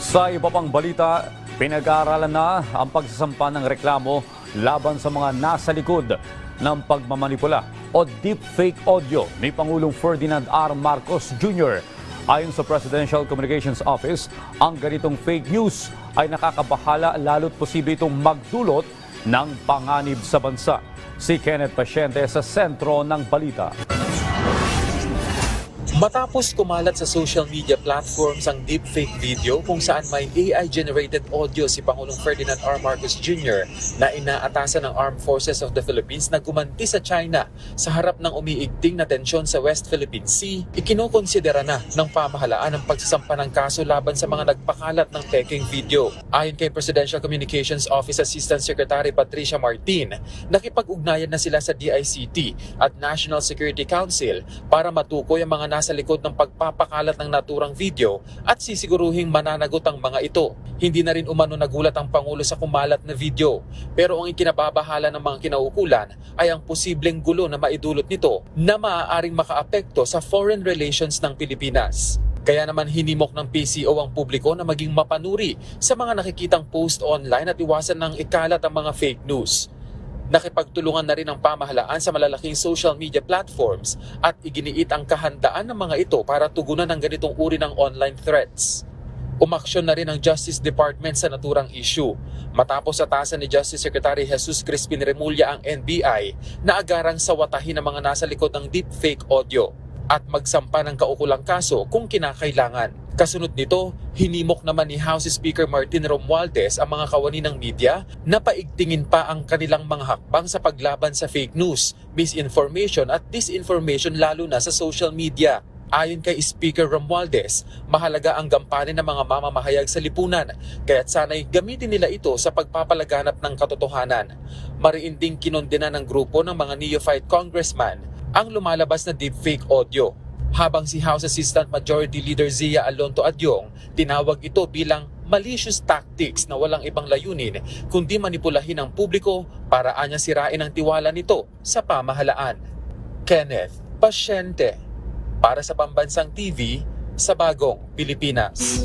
Sa iba pang balita, pinag-aaralan na ang pagsasampa ng reklamo laban sa mga nasa likod ng pagmamanipula o deepfake audio ni Pangulong Ferdinand R. Marcos Jr. Ayon sa Presidential Communications Office, ang ganitong fake news ay nakakabahala lalo't posible itong magdulot ng panganib sa bansa. Si Kenneth Pasyente sa sentro ng balita. Matapos kumalat sa social media platforms ang deepfake video kung saan may AI-generated audio si Pangulong Ferdinand R. Marcos Jr. na inaatasan ng Armed Forces of the Philippines na gumanti sa China sa harap ng umiigting na tensyon sa West Philippine Sea, ikinukonsidera na ng pamahalaan ang pagsasampa ng kaso laban sa mga nagpakalat ng peking video. Ayon kay Presidential Communications Office Assistant Secretary Patricia Martin, nakipag-ugnayan na sila sa DICT at National Security Council para matukoy ang mga nasa likod ng pagpapakalat ng naturang video at sisiguruhing mananagot ang mga ito. Hindi na rin umano nagulat ang Pangulo sa kumalat na video. Pero ang ikinababahala ng mga kinaukulan ay ang posibleng gulo na maidulot nito na maaaring makaapekto sa foreign relations ng Pilipinas. Kaya naman hinimok ng PCO ang publiko na maging mapanuri sa mga nakikitang post online at iwasan ng ikalat ang mga fake news. Nakipagtulungan na rin ang pamahalaan sa malalaking social media platforms at iginiit ang kahandaan ng mga ito para tugunan ng ganitong uri ng online threats. Umaksyon na rin ang Justice Department sa naturang issue matapos atasan ni Justice Secretary Jesus Crispin Remulla ang NBI na agarang sawatahin ang mga nasa likod ng deepfake audio at magsampa ng kaukulang kaso kung kinakailangan. Kasunod nito, hinimok naman ni House Speaker Martin Romualdez ang mga kawani ng media na paigtingin pa ang kanilang mga hakbang sa paglaban sa fake news, misinformation at disinformation lalo na sa social media. Ayon kay Speaker Romualdez, mahalaga ang gampanin ng mga mamamahayag sa lipunan, kaya't sana'y gamitin nila ito sa pagpapalaganap ng katotohanan. Mariinding kinondena ng grupo ng mga neophyte congressman ang lumalabas na deepfake audio. Habang si House Assistant Majority Leader Zia Alonto Adyong tinawag ito bilang malicious tactics na walang ibang layunin kundi manipulahin ang publiko para anya sirain ang tiwala nito sa pamahalaan. Kenneth Pasyente para sa Pambansang TV sa Bagong Pilipinas.